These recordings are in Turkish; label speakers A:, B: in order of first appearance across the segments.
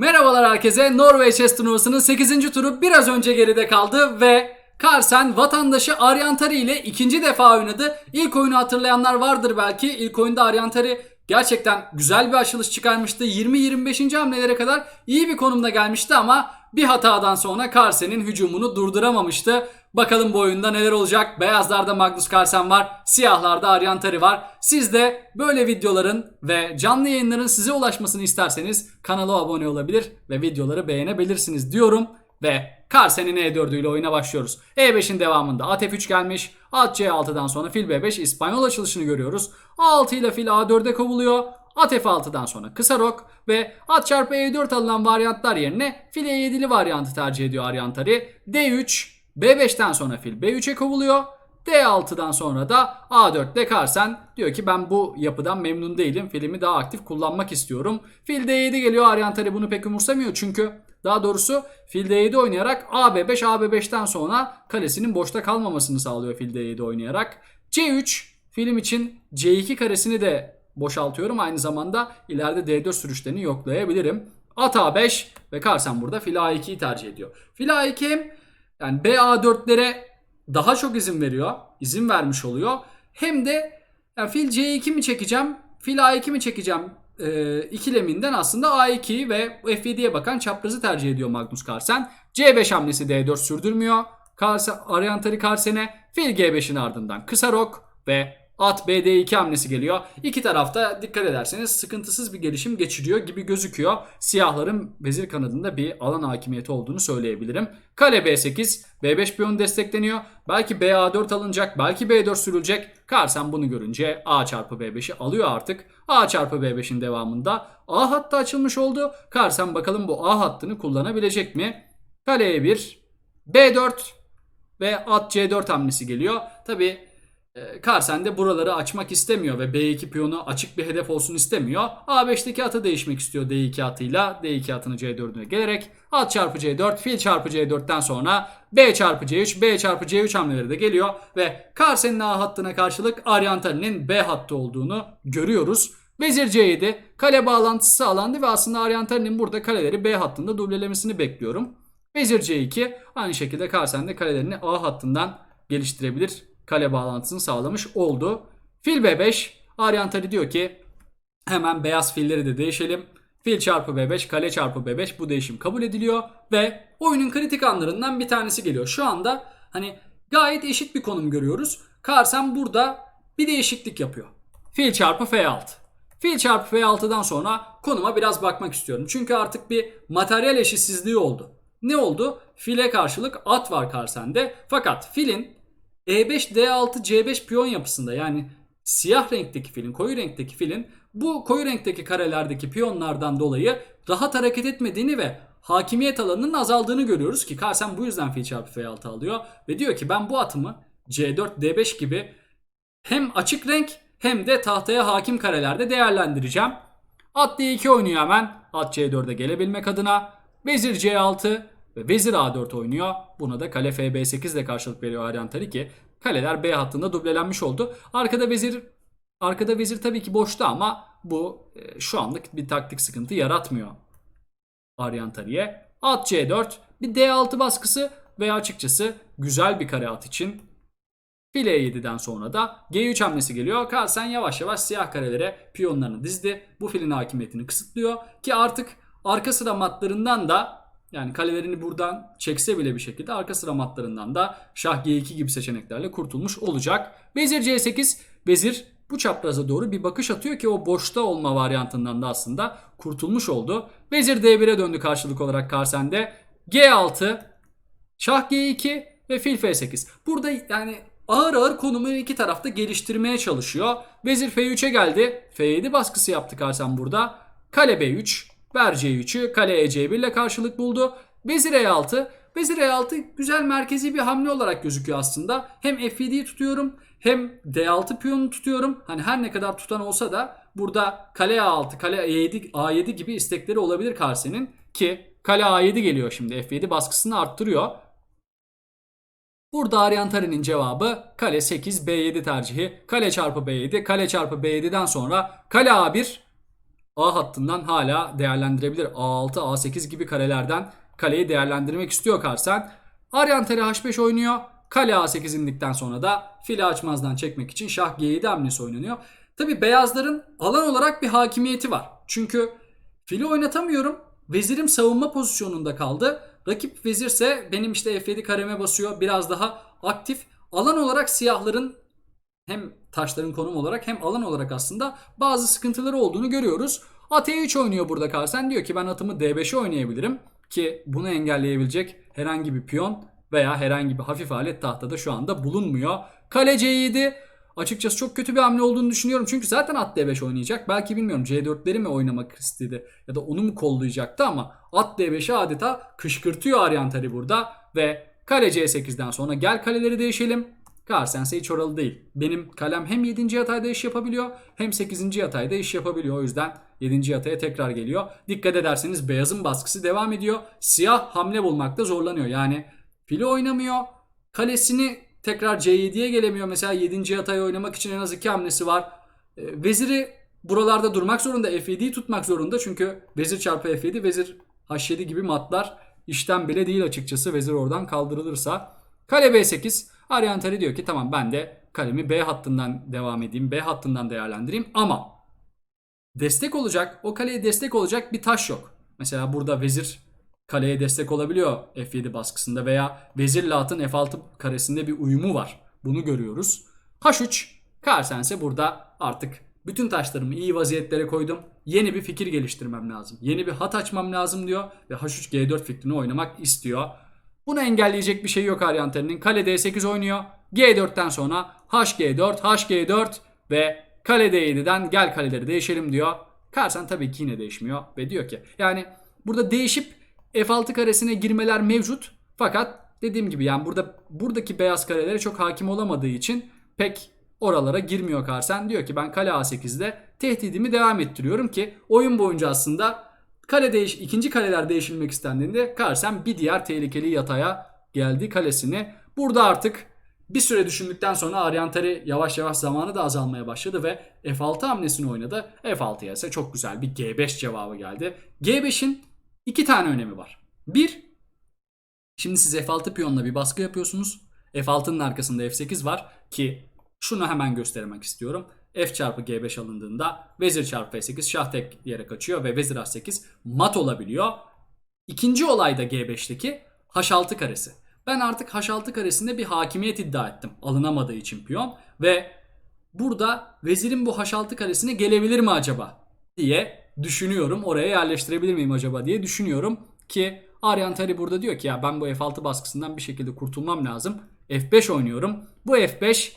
A: Merhabalar herkese. Norveç Chess turnuvasının 8. turu biraz önce geride kaldı ve Carlsen vatandaşı Ariantari ile ikinci defa oynadı. İlk oyunu hatırlayanlar vardır belki. İlk oyunda Ariantari gerçekten güzel bir açılış çıkarmıştı. 20-25. hamlelere kadar iyi bir konumda gelmişti ama bir hatadan sonra Carlsen'in hücumunu durduramamıştı. Bakalım bu oyunda neler olacak. Beyazlarda Magnus Carlsen var. Siyahlarda Ariantari var. Siz de böyle videoların ve canlı yayınların size ulaşmasını isterseniz kanala abone olabilir ve videoları beğenebilirsiniz diyorum. Ve Carlsen'in E4 ile oyuna başlıyoruz. E5'in devamında at F3 gelmiş. At C6'dan sonra fil B5 İspanyol açılışını görüyoruz. A6 ile fil A4'e kovuluyor. At F6'dan sonra kısa rok ve at çarpı E4 alınan varyantlar yerine fil E7'li varyantı tercih ediyor Ariantari. D3, B5'ten sonra fil B3'e kovuluyor. D6'dan sonra da A4'te Carlsen diyor ki ben bu yapıdan memnun değilim. Filimi daha aktif kullanmak istiyorum. Fil D7 geliyor. Ariantari bunu pek umursamıyor çünkü daha doğrusu fil D7 oynayarak AB5 AB5'ten sonra kalesinin boşta kalmamasını sağlıyor fil D7 oynayarak. C3 film için C2 karesini de boşaltıyorum. Aynı zamanda ileride D4 sürüşlerini yoklayabilirim. At A5 ve Carlsen burada fil A2'yi tercih ediyor. Fil A2 hem yani BA4'lere daha çok izin veriyor. izin vermiş oluyor. Hem de yani fil C2 mi çekeceğim, fil A2 mi çekeceğim e, ikileminden aslında A2'yi ve F7'ye bakan çaprazı tercih ediyor Magnus Carlsen. C5 hamlesi D4 sürdürmüyor. Carlsen, Ariantari Carlsen'e fil G5'in ardından kısa rok ve at BD2 hamlesi geliyor. İki tarafta dikkat ederseniz sıkıntısız bir gelişim geçiriyor gibi gözüküyor. Siyahların vezir kanadında bir alan hakimiyeti olduğunu söyleyebilirim. Kale B8, B5 piyon destekleniyor. Belki BA4 alınacak, belki B4 sürülecek. Carlsen bunu görünce A çarpı B5'i alıyor artık. A çarpı B5'in devamında A hattı açılmış oldu. Carlsen bakalım bu A hattını kullanabilecek mi? Kale E1, B4 ve at C4 hamlesi geliyor. Tabi Carlsen de buraları açmak istemiyor ve B2 piyonu açık bir hedef olsun istemiyor. A5'teki atı değişmek istiyor D2 atıyla. D2 atını C4'üne gelerek at çarpı C4, fil çarpı C4'ten sonra B çarpı C3, B çarpı C3 hamleleri de geliyor. Ve Carlsen'in A hattına karşılık Ariantari'nin B hattı olduğunu görüyoruz. Vezir C7 kale bağlantısı sağlandı ve aslında Ariantari'nin burada kaleleri B hattında dublelemesini bekliyorum. Vezir C2 aynı şekilde Carlsen de kalelerini A hattından geliştirebilir kale bağlantısını sağlamış oldu. Fil B5 Ariantari diyor ki hemen beyaz filleri de değişelim. Fil çarpı B5 kale çarpı B5 bu değişim kabul ediliyor ve oyunun kritik anlarından bir tanesi geliyor. Şu anda hani gayet eşit bir konum görüyoruz. Carlsen burada bir değişiklik yapıyor. Fil çarpı F6. Fil çarpı F6'dan sonra konuma biraz bakmak istiyorum. Çünkü artık bir materyal eşitsizliği oldu. Ne oldu? File karşılık at var Carlsen'de. Fakat filin e5, D6, C5 piyon yapısında yani siyah renkteki filin, koyu renkteki filin bu koyu renkteki karelerdeki piyonlardan dolayı rahat hareket etmediğini ve hakimiyet alanının azaldığını görüyoruz ki Carlsen bu yüzden fil çarpı F6 alıyor ve diyor ki ben bu atımı C4, D5 gibi hem açık renk hem de tahtaya hakim karelerde değerlendireceğim. At D2 oynuyor hemen. At C4'e gelebilmek adına. Vezir C6 ve vezir A4 oynuyor. Buna da kale FB8 ile karşılık veriyor Ariantari ki kaleler B hattında dublelenmiş oldu. Arkada vezir arkada vezir tabii ki boşta ama bu e, şu anlık bir taktik sıkıntı yaratmıyor Ariantari'ye. At C4 bir D6 baskısı ve açıkçası güzel bir kare at için File 7'den sonra da G3 hamlesi geliyor. Carlsen yavaş yavaş siyah karelere piyonlarını dizdi. Bu filin hakimiyetini kısıtlıyor. Ki artık arka sıra matlarından da yani kalelerini buradan çekse bile bir şekilde arka sıra matlarından da şah G2 gibi seçeneklerle kurtulmuş olacak. Vezir C8 vezir bu çapraza doğru bir bakış atıyor ki o boşta olma varyantından da aslında kurtulmuş oldu. Vezir D1'e döndü karşılık olarak Carlsen'de. G6 şah G2 ve fil F8. Burada yani ağır ağır konumu iki tarafta geliştirmeye çalışıyor. Vezir F3'e geldi. F7 baskısı yaptı Carlsen burada. Kale B3 Ver C3'ü kale E1 ile karşılık buldu. Vezir E6. Vezir E6 güzel merkezi bir hamle olarak gözüküyor aslında. Hem F7'yi tutuyorum hem D6 piyonunu tutuyorum. Hani her ne kadar tutan olsa da burada kale A6, kale E7, A7 gibi istekleri olabilir Karsen'in. Ki kale A7 geliyor şimdi. F7 baskısını arttırıyor. Burada Ariantari'nin cevabı kale 8 B7 tercihi. Kale çarpı B7, kale çarpı B7'den sonra kale A1 A hattından hala değerlendirebilir. A6, A8 gibi karelerden kaleyi değerlendirmek istiyor Karsen. Arianteri H5 oynuyor. Kale A8 indikten sonra da fili açmazdan çekmek için şah G7 hamlesi oynanıyor. Tabi beyazların alan olarak bir hakimiyeti var. Çünkü fili oynatamıyorum. Vezirim savunma pozisyonunda kaldı. Rakip vezirse benim işte F7 kareme basıyor. Biraz daha aktif. Alan olarak siyahların hem taşların konum olarak hem alan olarak aslında bazı sıkıntıları olduğunu görüyoruz. At E3 oynuyor burada Carlsen. Diyor ki ben atımı D5'e oynayabilirim. Ki bunu engelleyebilecek herhangi bir piyon veya herhangi bir hafif alet tahtada şu anda bulunmuyor. Kale C7 açıkçası çok kötü bir hamle olduğunu düşünüyorum. Çünkü zaten at D5 oynayacak. Belki bilmiyorum C4'leri mi oynamak istedi ya da onu mu kollayacaktı ama at D5'i adeta kışkırtıyor Ariantari burada ve kale C8'den sonra gel kaleleri değişelim. Carlsense hiç oralı değil. Benim kalem hem 7. yatayda iş yapabiliyor hem 8. yatayda iş yapabiliyor. O yüzden 7. yataya tekrar geliyor. Dikkat ederseniz beyazın baskısı devam ediyor. Siyah hamle bulmakta zorlanıyor. Yani fili oynamıyor. Kalesini tekrar C7'ye gelemiyor. Mesela 7. yatayı oynamak için en az 2 hamlesi var. E, Veziri buralarda durmak zorunda. F7'yi tutmak zorunda. Çünkü vezir çarpı F7, vezir H7 gibi matlar işten bile değil açıkçası. Vezir oradan kaldırılırsa. Kale B8. Ariantari diyor ki tamam ben de kalemi B hattından devam edeyim. B hattından değerlendireyim ama destek olacak, o kaleye destek olacak bir taş yok. Mesela burada vezir kaleye destek olabiliyor F7 baskısında veya vezirle atın F6 karesinde bir uyumu var. Bunu görüyoruz. H3 Carlsense burada artık bütün taşlarımı iyi vaziyetlere koydum. Yeni bir fikir geliştirmem lazım. Yeni bir hat açmam lazım diyor ve H3 G4 fikrini oynamak istiyor. Bunu engelleyecek bir şey yok Arianteri'nin. Kale D8 oynuyor. G4'ten sonra HG4, HG4 ve kale D7'den gel kaleleri değişelim diyor. Karsan tabii ki yine değişmiyor ve diyor ki yani burada değişip F6 karesine girmeler mevcut. Fakat dediğim gibi yani burada buradaki beyaz karelere çok hakim olamadığı için pek oralara girmiyor Karsen. Diyor ki ben kale A8'de tehdidimi devam ettiriyorum ki oyun boyunca aslında kale değiş ikinci kaleler değişilmek istendiğinde Carlsen bir diğer tehlikeli yataya geldi kalesini. Burada artık bir süre düşündükten sonra Ariantari yavaş yavaş zamanı da azalmaya başladı ve F6 hamlesini oynadı. F6'ya ise çok güzel bir G5 cevabı geldi. G5'in iki tane önemi var. Bir, şimdi siz F6 piyonla bir baskı yapıyorsunuz. F6'nın arkasında F8 var ki şunu hemen göstermek istiyorum. F çarpı G5 alındığında vezir çarpı F8 şah tek yere kaçıyor ve vezir H8 mat olabiliyor. İkinci olay da G5'teki H6 karesi. Ben artık H6 karesinde bir hakimiyet iddia ettim alınamadığı için piyon ve burada vezirin bu H6 karesine gelebilir mi acaba diye düşünüyorum. Oraya yerleştirebilir miyim acaba diye düşünüyorum ki Ariantari burada diyor ki ya ben bu F6 baskısından bir şekilde kurtulmam lazım. F5 oynuyorum. Bu F5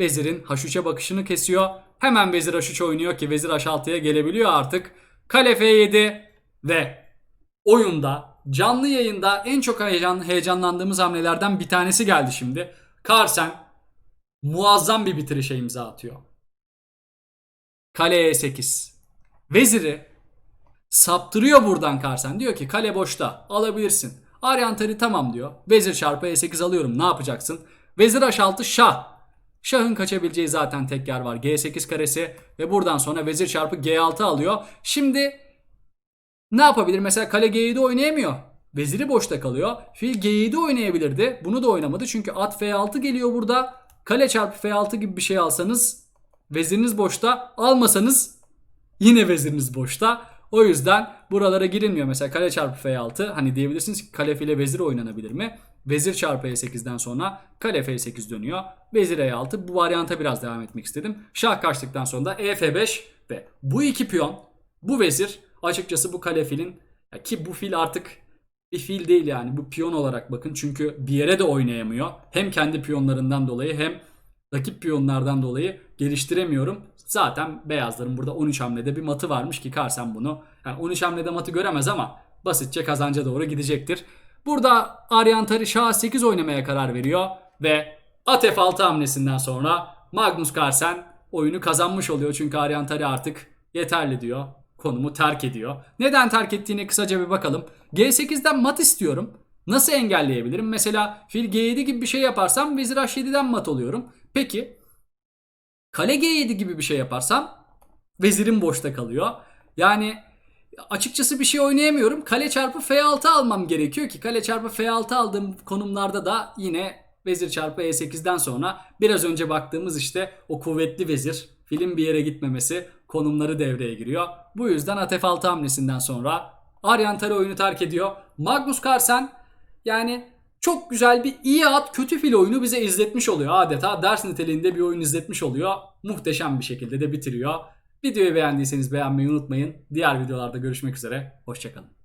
A: Vezirin H3'e bakışını kesiyor. Hemen vezir H3 oynuyor ki vezir H6'ya gelebiliyor artık. Kale F7 ve oyunda canlı yayında en çok heyecan, heyecanlandığımız hamlelerden bir tanesi geldi şimdi. Carlsen muazzam bir bitirişe imza atıyor. Kale E8. Veziri saptırıyor buradan Carlsen. Diyor ki kale boşta alabilirsin. Ariantari tamam diyor. Vezir çarpı E8 alıyorum ne yapacaksın? Vezir H6 şah. Şahın kaçabileceği zaten tek yer var. G8 karesi ve buradan sonra vezir çarpı G6 alıyor. Şimdi ne yapabilir? Mesela kale G7 oynayamıyor. Veziri boşta kalıyor. Fil G7 oynayabilirdi. Bunu da oynamadı. Çünkü at F6 geliyor burada. Kale çarpı F6 gibi bir şey alsanız veziriniz boşta. Almasanız yine veziriniz boşta. O yüzden buralara girilmiyor. Mesela kale çarpı F6 hani diyebilirsiniz ki kale file vezir oynanabilir mi? Vezir çarpı E8'den sonra kale F8 dönüyor. Vezir E6 bu varyanta biraz devam etmek istedim. Şah kaçtıktan sonra da EF5 ve bu iki piyon bu vezir açıkçası bu kale filin ki bu fil artık bir fil değil yani bu piyon olarak bakın çünkü bir yere de oynayamıyor. Hem kendi piyonlarından dolayı hem rakip piyonlardan dolayı geliştiremiyorum. Zaten beyazların burada 13 hamlede bir matı varmış ki Karsen bunu yani 13 hamlede matı göremez ama basitçe kazanca doğru gidecektir. Burada Ariantari Şah 8 oynamaya karar veriyor ve at F6 hamlesinden sonra Magnus Carlsen oyunu kazanmış oluyor. Çünkü Ariantari artık yeterli diyor. Konumu terk ediyor. Neden terk ettiğine kısaca bir bakalım. G8'den mat istiyorum. Nasıl engelleyebilirim? Mesela fil G7 gibi bir şey yaparsam vezir H7'den mat oluyorum. Peki kale G7 gibi bir şey yaparsam vezirim boşta kalıyor. Yani açıkçası bir şey oynayamıyorum. Kale çarpı F6 almam gerekiyor ki kale çarpı F6 aldığım konumlarda da yine vezir çarpı E8'den sonra biraz önce baktığımız işte o kuvvetli vezir filin bir yere gitmemesi konumları devreye giriyor. Bu yüzden at F6 hamlesinden sonra Aryantarı oyunu terk ediyor. Magnus Carlsen yani çok güzel bir iyi at kötü fil oyunu bize izletmiş oluyor. Adeta ders niteliğinde bir oyun izletmiş oluyor. Muhteşem bir şekilde de bitiriyor. Videoyu beğendiyseniz beğenmeyi unutmayın. Diğer videolarda görüşmek üzere. Hoşçakalın.